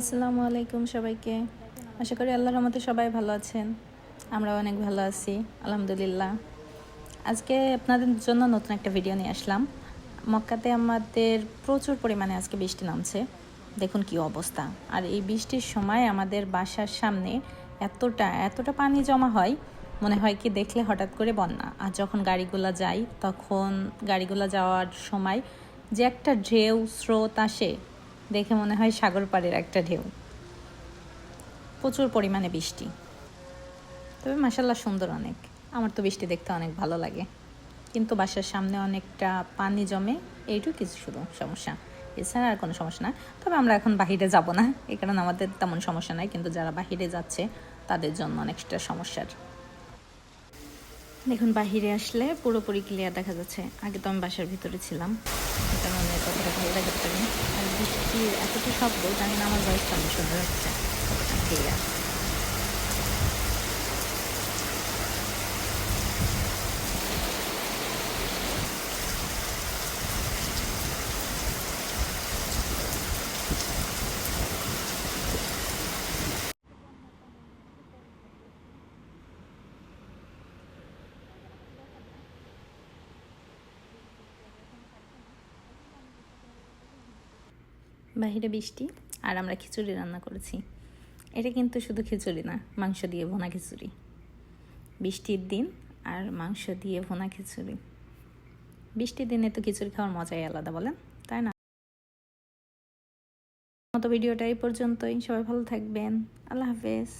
আসসালামু আলাইকুম সবাইকে। আশা করি আল্লাহর রহমতে সবাই ভালো আছেন। আমরা অনেক ভালো আছি, আলহামদুলিল্লাহ। আজকে আপনাদের জন্য নতুন একটা ভিডিও নিয়ে আসলাম। মক্কাতে আমাদের প্রচুর পরিমাণে আজকে বৃষ্টি নামছে। দেখুন কি অবস্থা। আর এই বৃষ্টির সময় আমাদের বাসার সামনে এতটা এতটা পানি জমা হয়, মনে হয় কি দেখলে হঠাৎ করে বন্যা। আর যখন গাড়িগুলো যায়, তখন গাড়িগুলো যাওয়ার সময় যে একটা ঢেউ স্রোত আসে দেখে মনে হয় সাগর পাড়ের একটা ঢেউ। প্রচুর পরিমাণে বৃষ্টি। তবে মাসাল্লাহ সুন্দর অনেক। আমার তো বৃষ্টি দেখতে অনেক ভালো লাগে। কিন্তু বাসার সামনে অনেকটা পানি জমে এইটুকু কিছু শুধু সমস্যা। এছাড়া আর কোনো সমস্যা না। তবে আমরা এখন বাহিরে যাব না। এই কারণে আমাদের তেমন সমস্যা নাই। কিন্তু যারা বাহিরে যাচ্ছে, তাদের জন্য অনেকটা সমস্যার দেখুন বাহিরে আসলে পুরোপুরি ক্লিয়ার দেখা যাচ্ছে। আগে তো আমি বাসার ভিতরে ছিলাম। এটা কারণে কতটা ভালো লাগে আর বৃষ্টির এতটা শব্দ, জানি না আমার বয়স অনেক সুন্দর হচ্ছে। ক্লিয়ার বাহিরে বৃষ্টি আর আমরা খিচুড়ি রান্না করেছি। এটা কিন্তু শুধু খিচুড়ি না, মাংস দিয়ে ভোনা খিচুড়ি। বৃষ্টির দিন আর মাংস দিয়ে ভোনা খিচুড়ি। বৃষ্টির দিনে তো খিচুড়ি খাওয়ার মজাই আলাদা বলেন, তাই না? মতো ভিডিওটা এই পর্যন্তই, সবাই ভালো থাকবেন, আল্লাহ হাফেজ।